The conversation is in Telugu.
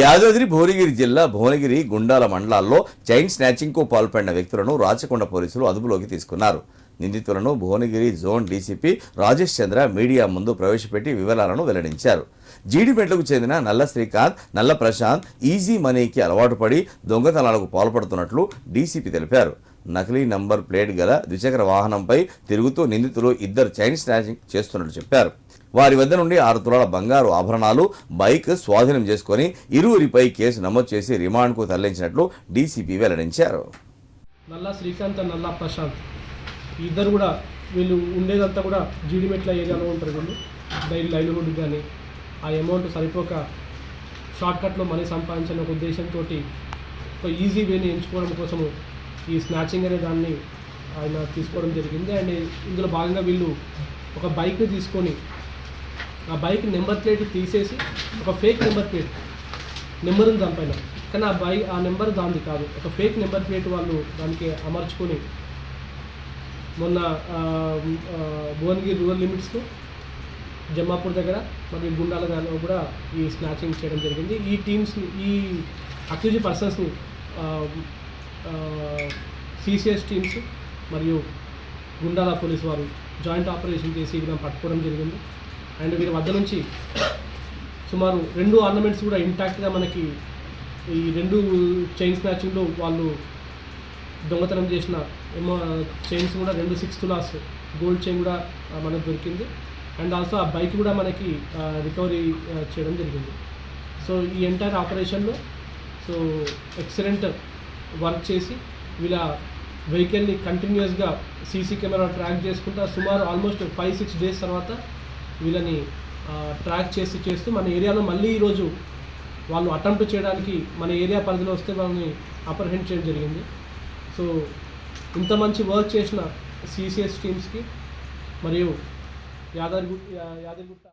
యాదాద్రి భువనగిరి జిల్లా భువనగిరి గుండాల మండలాల్లో చైన్ స్నాచింగ్కు పాల్పడిన వ్యక్తులను రాచకొండ పోలీసులు అదుపులోకి తీసుకున్నారు. నిందితులను Bhuvanagiri zone DCP Rajesh Chandra media ముందు ప్రవేశపెట్టి వివరాలను వెల్లడించారు. జీడిమెట్లకు చెందిన నల్ల శ్రీకాంత్ నల్ల ప్రశాంత్ ఈజీ మనీకి అలవాటు పడి దొంగతనాలకు పాల్పడుతున్నట్లు డీసీపీ తెలిపారు. నకిలీ నంబర్ ప్లేట్ గల ద్విచక్ర వాహనంపై తిరుగుతూ నిందితులు ఇద్దరు చైన్ స్నాచింగ్ చేస్తున్నట్లు చెప్పారు. వారి వద్ద నుండి ఆరు తులాల బంగారు ఆభరణాలు బైక్ స్వాధీనం చేసుకొని ఇరువురిపై కేసు నమోదు చేసి రిమాండ్కు తరలించినట్లు డీసీపీ వెల్లడించారు. నల్లా శ్రీకాంత్ నల్లా ప్రశాంత్. ఇద్దరు కూడా వీళ్ళు ఉండేదంతా కూడా జీడిమెట్ల ఏరియాలో ఉంటారు వీళ్ళు. డైలీ రోడ్డు కానీ ఆ అమౌంట్ సరిపోక షార్ట్కట్లో మనీ సంపాదించాలనే ఒక ఉద్దేశంతో ఒక ఈజీ వేని ఎంచుకోవడం కోసము ఈ స్నాచింగ్ అనే దాన్ని ఆయన తీసుకోవడం జరిగింది. అండ్ ఇందులో భాగంగా వీళ్ళు ఒక బైక్ని తీసుకొని ఆ బైక్ నెంబర్ ప్లేట్ తీసేసి ఒక ఫేక్ నెంబర్ ప్లేట్ నెంబర్ ఉంది దానిపైన కానీ ఆ బైక్ ఆ నెంబర్ దానిది కాదు. ఒక ఫేక్ నెంబర్ ప్లేట్ వాళ్ళు దానికి అమర్చుకొని మొన్న భువనగిరి రూరల్ లిమిట్స్లో జమ్మాపూర్ దగ్గర మరియు గుండాల దానిలో కూడా ఈ స్నాచింగ్ చేయడం జరిగింది. ఈ టీమ్స్ని ఈ అక్యూజ్ పర్సన్స్ని సిసిఎస్ టీమ్స్ మరియు గుండాల పోలీస్ వారు జాయింట్ ఆపరేషన్ చేసి వీళ్ళని పట్టుకోవడం జరిగింది. అండ్ వీరి వద్ద నుంచి సుమారు రెండు ఆర్నమెంట్స్ కూడా ఇంటాక్ట్గా మనకి ఈ రెండు చైన్ స్నాచింగ్లో వాళ్ళు దొంగతనం చేసిన చైన్స్ కూడా రెండు సిక్స్ తులాస్ గోల్డ్ చైన్ కూడా మనకు దొరికింది. అండ్ ఆల్సో ఆ బైక్ కూడా మనకి రికవరీ చేయడం జరిగింది. సో ఈ ఎంటైర్ ఆపరేషన్లో సో ఎక్సలెంట్ వర్క్ చేసి వీళ్ళ వెహికల్ని కంటిన్యూస్గా సీసీ కెమెరా ట్రాక్ చేసుకుంటా సుమారు ఆల్మోస్ట్ ఫైవ్ సిక్స్ డేస్ తర్వాత వీళ్ళని ట్రాక్ చేసి చేస్తూ మన ఏరియాలో మళ్ళీ ఈరోజు వాళ్ళు అటెంప్ట్ చేయడానికి మన ఏరియా పరిధిలో వస్తే వాళ్ళని అప్రహెండ్ చేయడం జరిగింది. సో ఇంత మంచి వర్క్ చేసిన సిసిఎస్ టీమ్స్కి మరియు యాదగిరి యాదగిరిగుట్ట